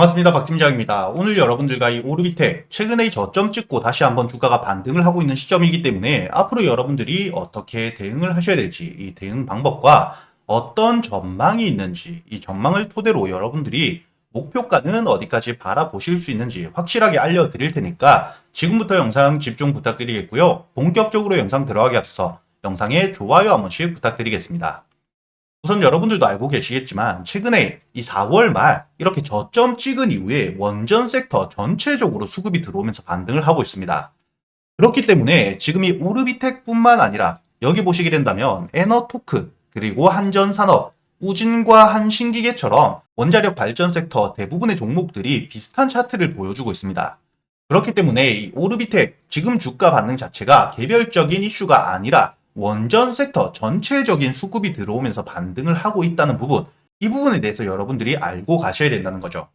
반갑습니다. 박 팀장입니다. 오늘 여러분들과 이 오르비텍 최근에 이 저점 찍고 다시 한번 주가가 반등을 하고 있는 시점이기 때문에 앞으로 여러분들이 어떻게 대응을 하셔야 될지 이 대응 방법과 어떤 전망이 있는지 이 전망을 토대로 여러분들이 목표가는 어디까지 바라보실 수 있는지 확실하게 알려드릴 테니까 지금부터 영상 집중 부탁드리겠고요. 본격적으로 영상 들어가기 앞서 영상에 좋아요 한 번씩 부탁드리겠습니다. 우선 여러분들도 알고 계시겠지만 최근에 이 4월 말 이렇게 저점 찍은 이후에 원전 섹터 전체적으로 수급이 들어오면서 반등을 하고 있습니다. 그렇기 때문에 지금 이 오르비텍뿐만 아니라 여기 보시게 된다면 에너토크 그리고 한전산업 우진과 한신기계처럼 원자력 발전 섹터 대부분의 종목들이 비슷한 차트를 보여주고 있습니다. 그렇기 때문에 이 오르비텍 지금 주가 반등 자체가 개별적인 이슈가 아니라 원전 섹터 전체적인 수급이 들어오면서 반등을 하고 있다는 부분, 이 부분에 대해서 여러분들이 알고 가셔야 된다는 거죠.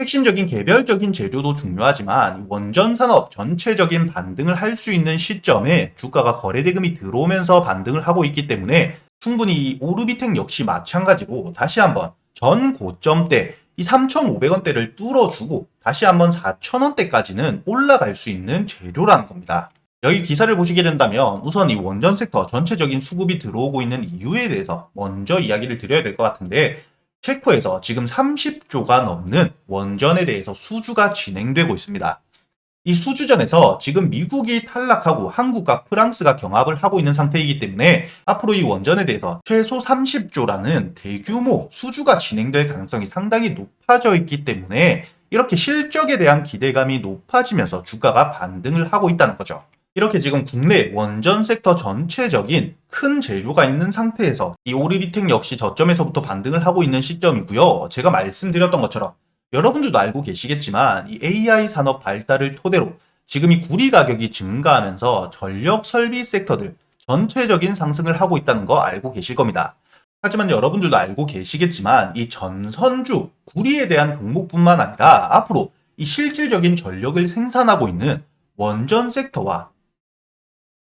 핵심적인 개별적인 재료도 중요하지만 이 원전 산업 전체적인 반등을 할 수 있는 시점에 주가가 거래대금이 들어오면서 반등을 하고 있기 때문에 충분히 이 오르비텍 역시 마찬가지로 다시 한번 전 고점 때 이 3,500원대를 뚫어주고 다시 한번 4,000원대까지는 올라갈 수 있는 재료라는 겁니다. 여기 기사를 보시게 된다면 우선 이 원전 섹터 전체적인 수급이 들어오고 있는 이유에 대해서 먼저 이야기를 드려야 될 것 같은데 체코에서 지금 30조가 넘는 원전에 대해서 수주가 진행되고 있습니다. 이 수주전에서 지금 미국이 탈락하고 한국과 프랑스가 경합을 하고 있는 상태이기 때문에 앞으로 이 원전에 대해서 최소 30조라는 대규모 수주가 진행될 가능성이 상당히 높아져 있기 때문에 이렇게 실적에 대한 기대감이 높아지면서 주가가 반등을 하고 있다는 거죠. 이렇게 지금 국내 원전 섹터 전체적인 큰 재료가 있는 상태에서 이 오리비텍 역시 저점에서부터 반등을 하고 있는 시점이고요. 제가 말씀드렸던 것처럼 여러분들도 알고 계시겠지만 이 AI 산업 발달을 토대로 지금 이 구리 가격이 증가하면서 전력 설비 섹터들 전체적인 상승을 하고 있다는 거 알고 계실 겁니다. 하지만 여러분들도 알고 계시겠지만 이 전선주 구리에 대한 종목뿐만 아니라 앞으로 이 실질적인 전력을 생산하고 있는 원전 섹터와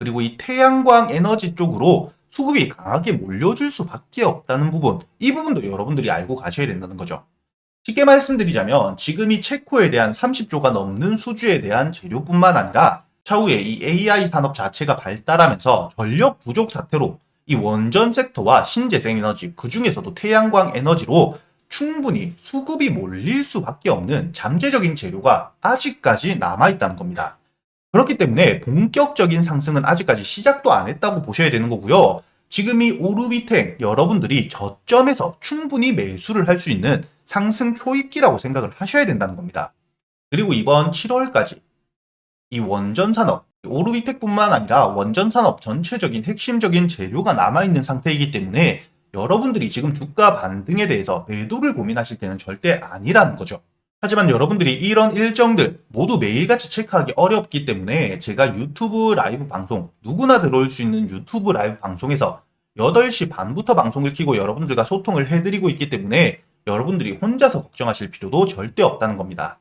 그리고 이 태양광 에너지 쪽으로 수급이 강하게 몰려줄 수밖에 없다는 부분, 이 부분도 여러분들이 알고 가셔야 된다는 거죠. 쉽게 말씀드리자면 지금 이 체코에 대한 30조가 넘는 수주에 대한 재료뿐만 아니라 차후에 이 AI 산업 자체가 발달하면서 전력 부족 사태로 이 원전 섹터와 신재생 에너지, 그 중에서도 태양광 에너지로 충분히 수급이 몰릴 수밖에 없는 잠재적인 재료가 아직까지 남아있다는 겁니다. 그렇기 때문에 본격적인 상승은 아직까지 시작도 안 했다고 보셔야 되는 거고요. 지금 이 오르비텍 여러분들이 저점에서 충분히 매수를 할 수 있는 상승 초입기라고 생각을 하셔야 된다는 겁니다. 그리고 이번 7월까지 이 원전 산업, 오르비텍뿐만 아니라 원전 산업 전체적인 핵심적인 재료가 남아있는 상태이기 때문에 여러분들이 지금 주가 반등에 대해서 매도를 고민하실 때는 절대 아니라는 거죠. 하지만 여러분들이 이런 일정들 모두 매일같이 체크하기 어렵기 때문에 제가 유튜브 라이브 방송, 누구나 들어올 수 있는 유튜브 라이브 방송에서 8시 반부터 방송을 키고 여러분들과 소통을 해드리고 있기 때문에 여러분들이 혼자서 걱정하실 필요도 절대 없다는 겁니다.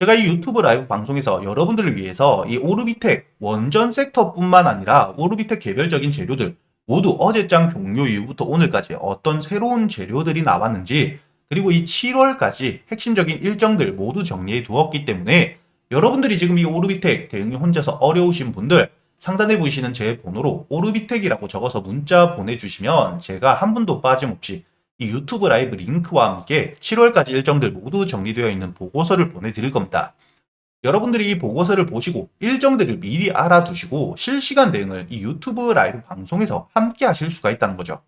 제가 이 유튜브 라이브 방송에서 여러분들을 위해서 이 오르비텍 원전 섹터뿐만 아니라 오르비텍 개별적인 재료들 모두 어제장 종료 이후부터 오늘까지 어떤 새로운 재료들이 나왔는지 그리고 이 7월까지 핵심적인 일정들 모두 정리해 두었기 때문에 여러분들이 지금 이 오르비텍 대응이 혼자서 어려우신 분들 상단에 보이시는 제 번호로 오르비텍이라고 적어서 문자 보내주시면 제가 한 분도 빠짐없이 이 유튜브 라이브 링크와 함께 7월까지 일정들 모두 정리되어 있는 보고서를 보내드릴 겁니다. 여러분들이 이 보고서를 보시고 일정들을 미리 알아두시고 실시간 대응을 이 유튜브 라이브 방송에서 함께 하실 수가 있다는 거죠.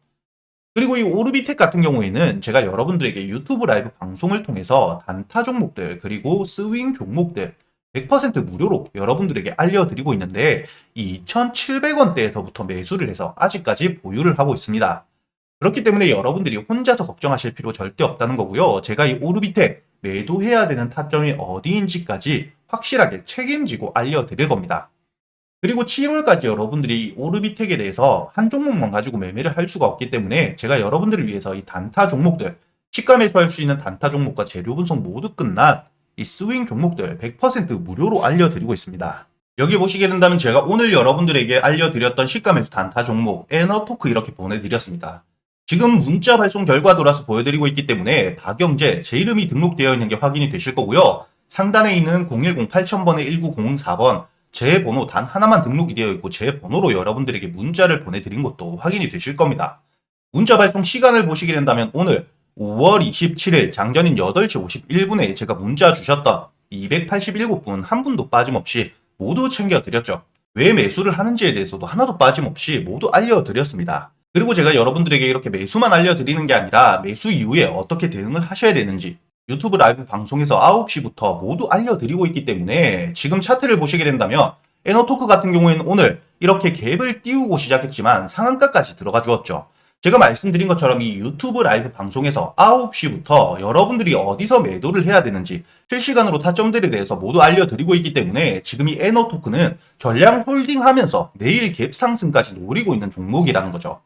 그리고 이 오르비텍 같은 경우에는 제가 여러분들에게 유튜브 라이브 방송을 통해서 단타 종목들 그리고 스윙 종목들 100% 무료로 여러분들에게 알려드리고 있는데 이 2,700원대에서부터 매수를 해서 아직까지 보유를 하고 있습니다. 그렇기 때문에 여러분들이 혼자서 걱정하실 필요 절대 없다는 거고요. 제가 이 오르비텍 매도해야 되는 타점이 어디인지까지 확실하게 책임지고 알려드릴 겁니다. 그리고 7월까지 여러분들이 오르비텍에 대해서 한 종목만 가지고 매매를 할 수가 없기 때문에 제가 여러분들을 위해서 이 단타 종목들, 시가 매수할 수 있는 단타 종목과 재료 분석 모두 끝난 이 스윙 종목들 100% 무료로 알려드리고 있습니다. 여기 보시게 된다면 제가 오늘 여러분들에게 알려드렸던 시가 매수 단타 종목 에너토크 이렇게 보내드렸습니다. 지금 문자 발송 결과도라서 보여드리고 있기 때문에 박영재 제 이름이 등록되어 있는 게 확인이 되실 거고요. 상단에 있는 010-8000번에 1904번 제 번호 단 하나만 등록이 되어 있고 제 번호로 여러분들에게 문자를 보내드린 것도 확인이 되실 겁니다. 문자 발송 시간을 보시게 된다면 오늘 5월 27일 장전인 8시 51분에 제가 문자 주셨던 287분 한 분도 빠짐없이 모두 챙겨드렸죠. 왜 매수를 하는지에 대해서도 하나도 빠짐없이 모두 알려드렸습니다. 그리고 제가 여러분들에게 이렇게 매수만 알려드리는 게 아니라 매수 이후에 어떻게 대응을 하셔야 되는지 유튜브 라이브 방송에서 9시부터 모두 알려드리고 있기 때문에 지금 차트를 보시게 된다면 에너토크 같은 경우에는 오늘 이렇게 갭을 띄우고 시작했지만 상한가까지 들어가 주었죠. 제가 말씀드린 것처럼 이 유튜브 라이브 방송에서 9시부터 여러분들이 어디서 매도를 해야 되는지 실시간으로 타점들에 대해서 모두 알려드리고 있기 때문에 지금 이 에너토크는 전량 홀딩하면서 내일 갭 상승까지 노리고 있는 종목이라는 거죠.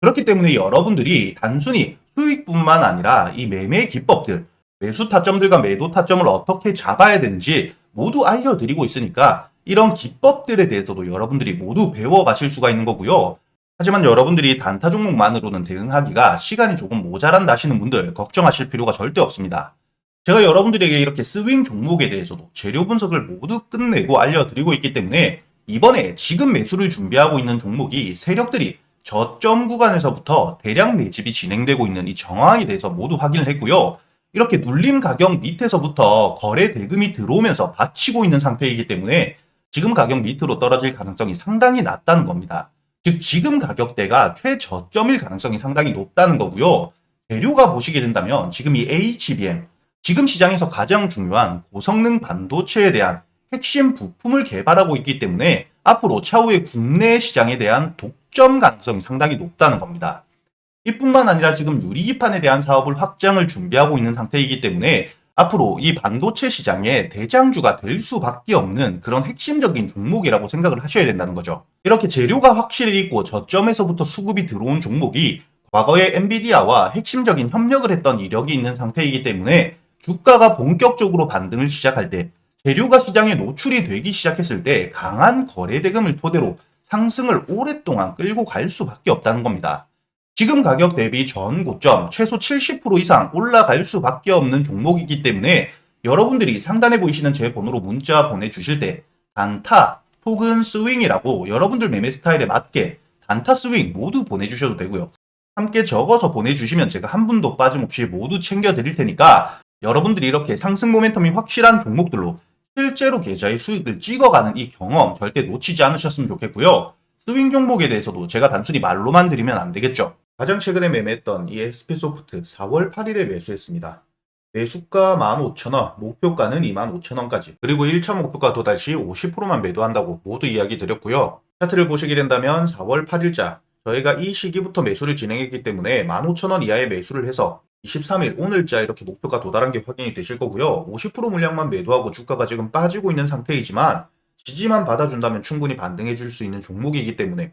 그렇기 때문에 여러분들이 단순히 수익뿐만 아니라 이 매매 기법들, 매수 타점들과 매도 타점을 어떻게 잡아야 되는지 모두 알려드리고 있으니까 이런 기법들에 대해서도 여러분들이 모두 배워가실 수가 있는 거고요. 하지만 여러분들이 단타 종목만으로는 대응하기가 시간이 조금 모자란다 하시는 분들 걱정하실 필요가 절대 없습니다. 제가 여러분들에게 이렇게 스윙 종목에 대해서도 재료 분석을 모두 끝내고 알려드리고 있기 때문에 이번에 지금 매수를 준비하고 있는 종목이 세력들이 저점 구간에서부터 대량 매집이 진행되고 있는 이 정황에 대해서 모두 확인을 했고요. 이렇게 눌림 가격 밑에서부터 거래 대금이 들어오면서 받치고 있는 상태이기 때문에 지금 가격 밑으로 떨어질 가능성이 상당히 낮다는 겁니다. 즉 지금 가격대가 최저점일 가능성이 상당히 높다는 거고요. 재료가 보시게 된다면 지금 이 HBM 지금 시장에서 가장 중요한 고성능 반도체에 대한 핵심 부품을 개발하고 있기 때문에 앞으로 차후에 국내 시장에 대한 독점 가능성이 상당히 높다는 겁니다. 이뿐만 아니라 지금 유리기판에 대한 사업을 확장을 준비하고 있는 상태이기 때문에 앞으로 이 반도체 시장의 대장주가 될 수밖에 없는 그런 핵심적인 종목이라고 생각을 하셔야 된다는 거죠. 이렇게 재료가 확실히 있고 저점에서부터 수급이 들어온 종목이 과거에 엔비디아와 핵심적인 협력을 했던 이력이 있는 상태이기 때문에 주가가 본격적으로 반등을 시작할 때 재료가 시장에 노출이 되기 시작했을 때 강한 거래 대금을 토대로 상승을 오랫동안 끌고 갈 수밖에 없다는 겁니다. 지금 가격 대비 전 고점 최소 70% 이상 올라갈 수밖에 없는 종목이기 때문에 여러분들이 상단에 보이시는 제 번호로 문자 보내주실 때 단타, 혹은 스윙이라고 여러분들 매매 스타일에 맞게 단타 스윙 모두 보내주셔도 되고요. 함께 적어서 보내주시면 제가 한 분도 빠짐없이 모두 챙겨드릴 테니까 여러분들이 이렇게 상승 모멘텀이 확실한 종목들로 실제로 계좌의 수익을 찍어가는 이 경험 절대 놓치지 않으셨으면 좋겠고요. 스윙 종목에 대해서도 제가 단순히 말로만 드리면 안 되겠죠. 가장 최근에 매매했던 이 SP소프트 4월 8일에 매수했습니다. 매수가 15,000원, 목표가는 25,000원까지, 그리고 1차 목표가 도달 시 50%만 매도한다고 모두 이야기 드렸고요. 차트를 보시게 된다면 4월 8일자, 저희가 이 시기부터 매수를 진행했기 때문에 15,000원 이하의 매수를 해서 23일 오늘자 이렇게 목표가 도달한 게 확인이 되실 거고요. 50% 물량만 매도하고 주가가 지금 빠지고 있는 상태이지만 지지만 받아준다면 충분히 반등해 줄 수 있는 종목이기 때문에